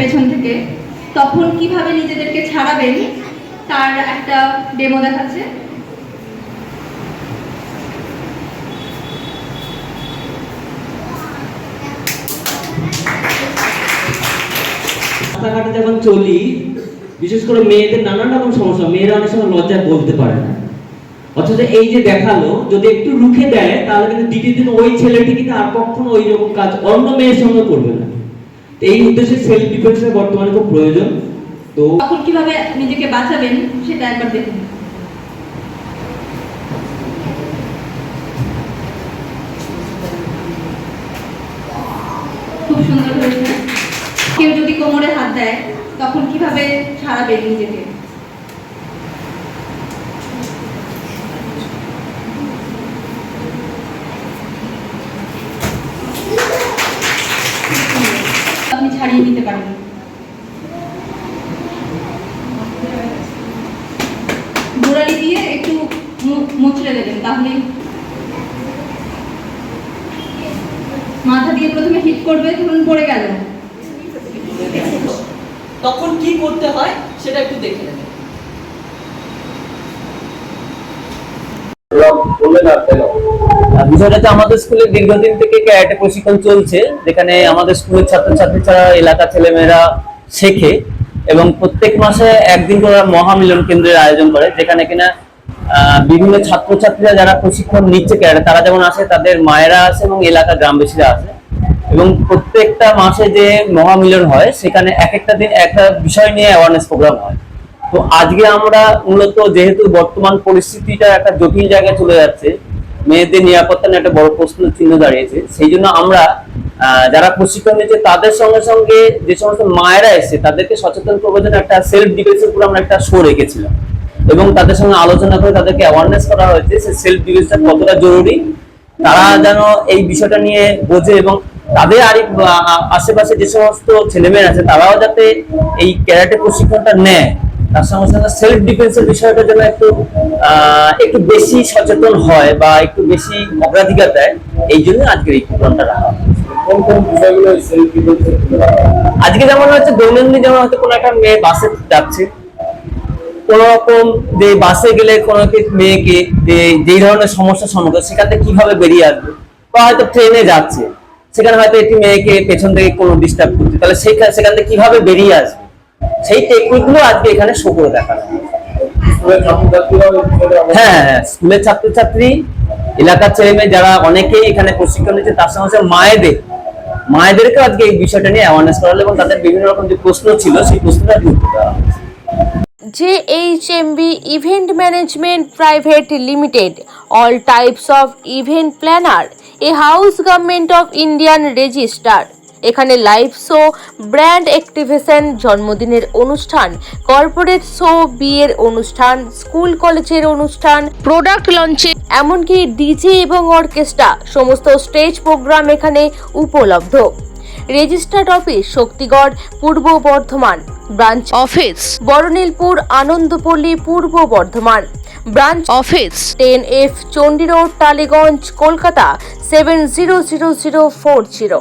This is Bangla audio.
পেছন থেকে, তখন কীভাবে নিজেদেরকে ছাড়াবেন, তার একটা ডেমো দেখাচ্ছে। রাস্তাঘাটে যখন চলি, বিশেষ করে মেয়েদের নানান রকম সমস্যা, মেয়েরা অনেক সময় লজ্জায় বলতে পারে না। অথচ এই যে দেখাল, যদি একটু রুখে দেয়, তাহলে কিন্তু দ্বিতীয় দিন ওই ছেলেটি কিন্তু আর কখনো ওই রকম কাজ অন্য মেয়ের সঙ্গে করবে এই উদ্দেশ্যে সেলফ বর্তমানে খুব প্রয়োজন। তো কীভাবে নিজেকে বাঁচাবেন, সেটা একবার দেখুন। খুব সুন্দর হয়েছে। কেউ যদি কোমরে হাত দেয়, তখন কীভাবে সারাবেন নিজেকে? ছাড়িয়ে নিতে পারেন গোড়ালি দিয়ে একটু মুচড়ে দেবেন তাহলে মাথা দিয়ে প্রথমে হিট করবে ধরুন পড়ে গেল। তখন কি করতে হয় সেটা একটু দেখে নেবেন। আর বিষয়টা হচ্ছে আমাদের স্কুলে দীর্ঘদিন থেকে ক্যারাটে প্রশিক্ষণ চলছে, যেখানে আমাদের স্কুলের ছাত্রছাত্রী ছাড়া এলাকা ছেলেমেয়েরা শেখে এবং প্রত্যেক মাসে একদিন করে মহামিলন কেন্দ্রের আয়োজন করে, যেখানে কিনা বিভিন্ন ছাত্রছাত্রীরা যারা প্রশিক্ষণ নিচ্ছে ক্যারাটে, তারা যেমন আসে, তাদের মায়েরা আসে এবং এলাকার গ্রামবাসীরা আসে। এবং প্রত্যেকটা মাসে যে মহামিলন হয়, সেখানে এক একটা দিন একটা বিষয় নিয়ে অ্যাওয়ারনেস প্রোগ্রাম হয়। তো আজকে আমরা মূলত যেহেতু বর্তমান পরিস্থিতিটা একটা জটিল জায়গায় চলে যাচ্ছে মেয়েদের নিরাপত্তা নিয়ে একটা বড় প্রশ্ন চিহ্ন দাঁড়িয়েছে। সেই জন্য আমরা যারা প্রশিক্ষণ নিচ্ছে, তাদের সঙ্গে সঙ্গে যে সমস্ত মায়েরা এসে তাদেরকে সচেতন করবার জন্য একটা সেলফ ডিফেন্সের উপর আমরা একটা শো রেখেছিলাম। এবং তাদের সঙ্গে আলোচনা করে তাদেরকে অ্যাওয়ারনেস করা হয়েছে সে সেলফ ডিফেন্সটা কতটা জরুরি। তারা যেন এই বিষয়টা নিয়ে বোঝে এবং তাদের আর আশেপাশে যে সমস্ত ছেলেমেয়েরা আছে, তারাও যাতে এই ক্যারাটে প্রশিক্ষণটা নেয়। তার সঙ্গে সঙ্গে সেলফ ডিফেন্সের বিষয়টা যেন একটু আহ, একটু বেশি সচেতন হয় বা একটু বেশি অগ্রাধিকার দেয় এই জন্য আজকের এই প্রোগ্রামটা রাখা আজকে যেমন হচ্ছে দৈনন্দিন যেমন হয়তো কোনো একটা মেয়ে বাসে যাচ্ছে কোন রকম যে বাসে গেলে কোনো একটি মেয়েকে যে যেই ধরনের সমস্যার সম্মুখীন সেখান থেকে কীভাবে বেরিয়ে আসবে? বা হয়তো ট্রেনে যাচ্ছে সেখানে হয়তো একটি মেয়েকে পেছন থেকে কোনো ডিস্টার্ব করছে তাহলে সেখানে সেখান থেকে কীভাবে বেরিয়ে আসবে? সেই টেকনিকগুলো আজকে এখানে শো করে দেখানো হয়। হ্যাঁ হ্যাঁ স্কুলের ছাত্রছাত্রী এলাকার ছেলে মেয়ে যারা অনেকেই এখানে প্রশিক্ষণ নিচ্ছে তার সঙ্গে মায়েদের মায়েদেরকে আজকে এই বিষয়টা নিয়ে অ্যাওয়ারনেস করা হলো এবং তাদের বিভিন্ন রকম যে প্রশ্ন ছিল সেই প্রশ্নটা উত্তর দেওয়া। JHMB Event Management Private Limited, all types of event planner, a house government of Indian register. এখানে লাইভ শো ব্র্যান্ড অ্যাক্টিভেশন জন্মদিনের অনুষ্ঠান কর্পোরেট শো বিয়ের অনুষ্ঠান স্কুল কলেজের অনুষ্ঠান প্রোডাক্ট লঞ্চে এমনকি ডিজে এবং অর্কেস্ট্রা সমস্ত স্টেজ প্রোগ্রাম এখানে উপলব্ধ। Registered office Shaktigarh, Purba Bardhaman branch office Baranilpur Anandapalli, Purba Bardhaman branch office ten F Chandi road Tollygunge, Kolkata seven zero zero zero four zero